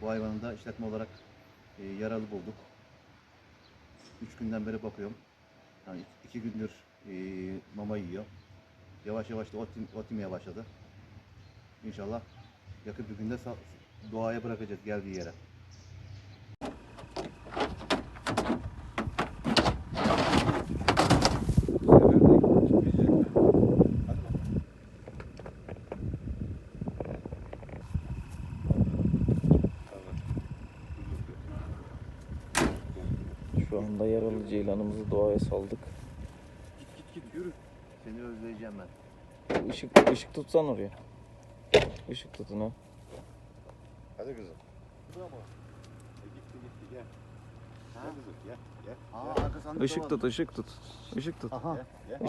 Bu hayvanı da işletme olarak e, yaralı bulduk. Üç günden beri bakıyorum. Yani iki gündür e, mama yiyor. Yavaş yavaş da ot, ot başladı. İnşallah yakın bir günde doğaya bırakacağız geldiği yere. Şu anda yaralı ceylanımızı doğaya saldık. Git git git yürü. Seni özleyeceğim ben. Işık, ışık tutsan oraya. Işık tutun ha. Hadi kızım. Bravo. E gitti gitti gel. Ha? Gel kızım gel. Gel. Aa, arka sandıkta Işık tut, ışık tut. Işık tut. Aha. Gel. gel.